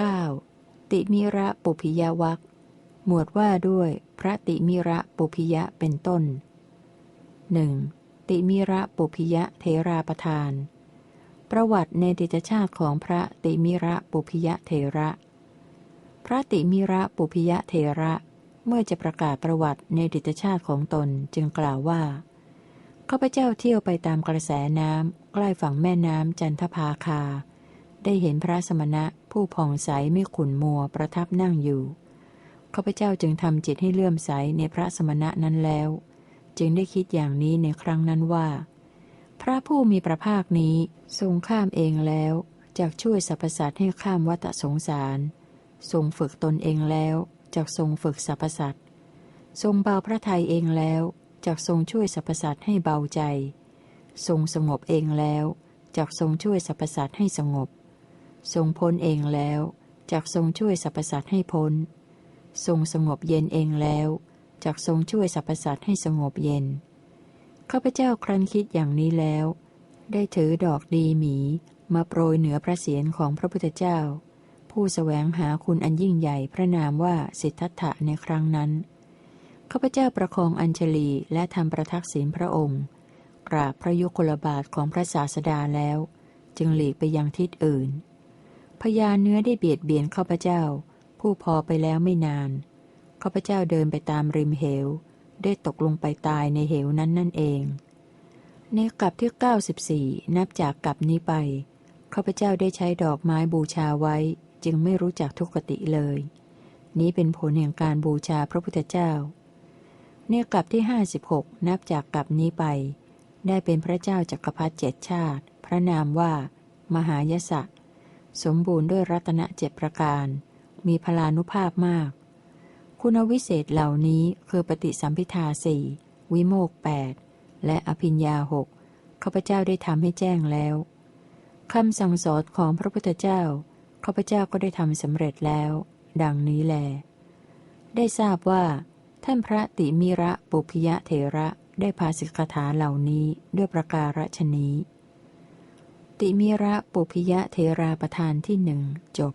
9. ติมิระปุพิยวักหมวดว่าด้วยพระติมิระปุพิยะเป็นต้นหนึ่งติมิระปุพิยะเทราประทาน ประวัติในดิจชาติของพระติมิระปุพิยะเทระ พระติมิระปุพิยะเทระ เมื่อจะประกาศประวัติในดิจชาติของตนจึงกล่าวว่าข้าพเจ้าเที่ยวไปตามกระแสน้ำใกล้ฝั่งแม่น้ำจันทภาคา ได้เห็นพระสมณะผู้ผ่องใสไม่ขุนมัวประทับนั่งอยู่ข้าพเจ้าจึงทำจิตให้เลื่อมใสในพระสมณะนั้นแล้ว จึงได้คิดอย่างนี้ในครั้งนั้นว่า พระผู้มีพระภาคนี้ทรงข้ามเองแล้วจากช่วยสรรพสัตว์ให้ข้ามวัฏสงสาร ทรงฝึกตนเองแล้วจากทรงฝึกสรรพสัตว์ทรงเบาพระทัยเองแล้วจากทรงช่วยสรรพสัตว์ให้เบาใจ ทรงสงบเองแล้วจากทรงช่วยสรรพสัตว์ให้สงบ ทรงพ้นเองแล้วจากทรงช่วยสรรพสัตว์ให้พ้น ทรงสงบเย็นเองแล้วจากทรงช่วยสรรพสัตว์ให้สงบเย็นข้าพเจ้าครั้นคิดอย่างนี้แล้ว ได้ถือดอกดีหมีมาโปรยเหนือพระเศียรของพระพุทธเจ้า ผู้สแสวงหาคุณอันยิ่งใหญ่พระนามว่าสิทธัตถะในครั้งนั้นข้าพเจ้าประคองอัญชลีและทำประทักษิณพระองค์ กราบพระยุคลบาทของพระศาสดาแล้ว จึงหลีกไปยังทิศอื่น พญาเนื้อได้เบียดเบียนข้าพเจ้า ผู้พอไปแล้วไม่นานข้าพเจ้าเดินไปตามริมเหว ได้ตกลงไปตายในเหวนั้นนั่นเอง ในกลับที่ 94 นับจากกลับนี้ไปข้าพเจ้าได้ใช้ดอกไม้บูชาไว้ จึงไม่รู้จักทุกขติเลย นี้เป็นผลแห่งการบูชาพระพุทธเจ้าเนกลับที่ห้าสิบหกนับจากกลับนี้ไป ได้เป็นพระเจ้าจักรพรรดิเจ็ดชาติ พระนามว่า มหายสะ สมบูรณ์ด้วยรัตนเจ็ดประการ มีพลานุภาพมาก คุณวิเศษเหล่านี้คือปฏิสัมพิทาสี่วิโมกแปดและอภิญญาหกข้าพเจ้าได้ทำให้แจ้งแล้วคำสั่งสอนของพระพุทธเจ้าข้าพเจ้าก็ได้ทำสำเร็จแล้ว ดังนี้แล ได้ทราบว่า ท่านพระติมิระปุพยะเถระได้พาสิกขาเหล่านี้ด้วยประการฉนี้ ติมิระปุพยะเทราประธานที่หนึ่งจบ